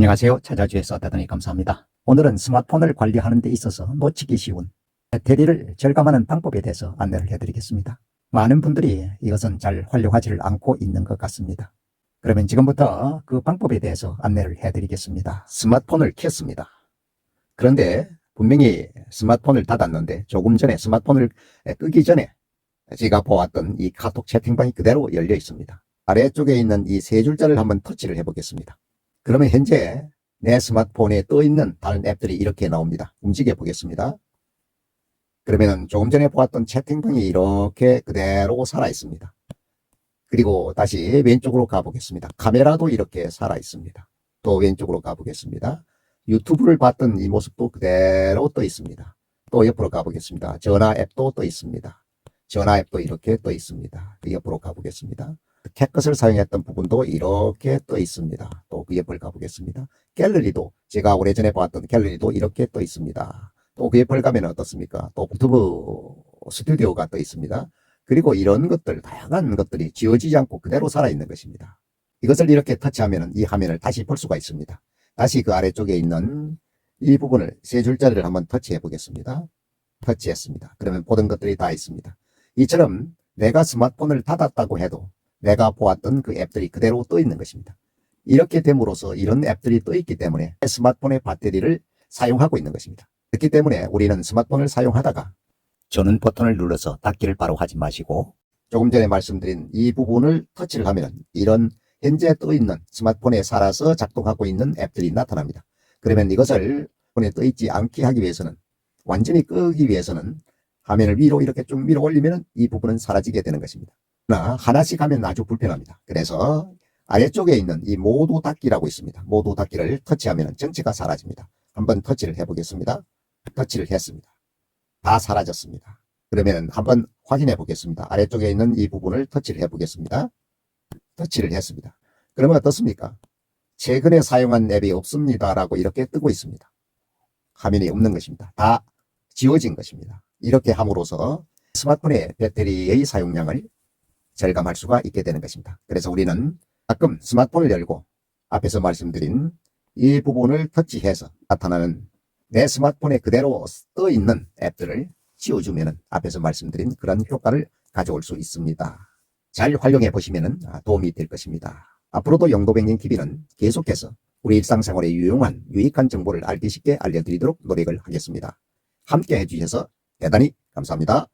안녕하세요. 찾아주셔서 대단히 감사합니다. 오늘은 스마트폰을 관리하는 데 있어서 놓치기 쉬운 배터리를 절감하는 방법에 대해서 안내를 해드리겠습니다. 많은 분들이 이것은 잘 활용하지를 않고 있는 것 같습니다. 그러면 지금부터 그 방법에 대해서 안내를 해드리겠습니다. 스마트폰을 켰습니다. 그런데 분명히 스마트폰을 닫았는데 조금 전에 스마트폰을 끄기 전에 제가 보았던 이 카톡 채팅방이 그대로 열려 있습니다. 아래쪽에 있는 이 세 줄자를 한번 터치를 해보겠습니다. 그러면 현재 내 스마트폰에 떠 있는 다른 앱들이 이렇게 나옵니다. 움직여 보겠습니다. 그러면 조금 전에 보았던 채팅방이 이렇게 그대로 살아 있습니다. 그리고 다시 왼쪽으로 가보겠습니다. 카메라도 이렇게 살아 있습니다. 또 왼쪽으로 가보겠습니다. 유튜브를 봤던 이 모습도 그대로 떠 있습니다. 또 옆으로 가보겠습니다. 전화 앱도 떠 있습니다. 전화 앱도 이렇게 떠 있습니다. 그 옆으로 가보겠습니다. 캣컷을 사용했던 부분도 이렇게 떠 있습니다. 또그 옆을 가보겠습니다. 갤러리도 제가 오래전에 봤던 갤러리도 이렇게 떠 있습니다. 또그 옆을 가면 어떻습니까? 또 유튜브 스튜디오가 떠 있습니다. 그리고 이런 것들, 다양한 것들이 지워지지 않고 그대로 살아있는 것입니다. 이것을 이렇게 터치하면 이 화면을 다시 볼 수가 있습니다. 다시 그 아래쪽에 있는 이 부분을 세 줄짜리를 한번 터치해 보겠습니다. 터치했습니다. 그러면 모든 것들이 다 있습니다. 이처럼 내가 스마트폰을 닫았다고 해도 내가 보았던 그 앱들이 그대로 떠 있는 것입니다. 이렇게 됨으로써 이런 앱들이 떠 있기 때문에 스마트폰의 배터리를 사용하고 있는 것입니다. 그렇기 때문에 우리는 스마트폰을 사용하다가 저는 버튼을 눌러서 닫기를 바로 하지 마시고 조금 전에 말씀드린 이 부분을 터치를 하면 이런 현재 떠 있는 스마트폰에 살아서 작동하고 있는 앱들이 나타납니다. 그러면 이것을 폰에 떠 있지 않게 하기 위해서는 완전히 끄기 위해서는 화면을 위로 이렇게 쭉 밀어 올리면 이 부분은 사라지게 되는 것입니다. 그러나 하나씩 하면 아주 불편합니다. 그래서 아래쪽에 있는 이 모두 닫기라고 있습니다. 모두 닫기를 터치하면 전체가 사라집니다. 한번 터치를 해보겠습니다. 터치를 했습니다. 다 사라졌습니다. 그러면 한번 확인해 보겠습니다. 아래쪽에 있는 이 부분을 터치를 해 보겠습니다. 터치를 했습니다. 그러면 어떻습니까? 최근에 사용한 앱이 없습니다라고 이렇게 뜨고 있습니다. 화면이 없는 것입니다. 다 지워진 것입니다. 이렇게 함으로써 스마트폰의 배터리의 사용량을 절감할 수가 있게 되는 것입니다. 그래서 우리는 가끔 스마트폰을 열고 앞에서 말씀드린 이 부분을 터치해서 나타나는 내 스마트폰에 그대로 떠 있는 앱들을 지워주면 앞에서 말씀드린 그런 효과를 가져올 수 있습니다. 잘 활용해 보시면 도움이 될 것입니다. 앞으로도 영도뱅행 TV는 계속해서 우리 일상생활에 유용한 유익한 정보를 알기 쉽게 알려드리도록 노력을 하겠습니다. 함께 해주셔서 대단히 감사합니다.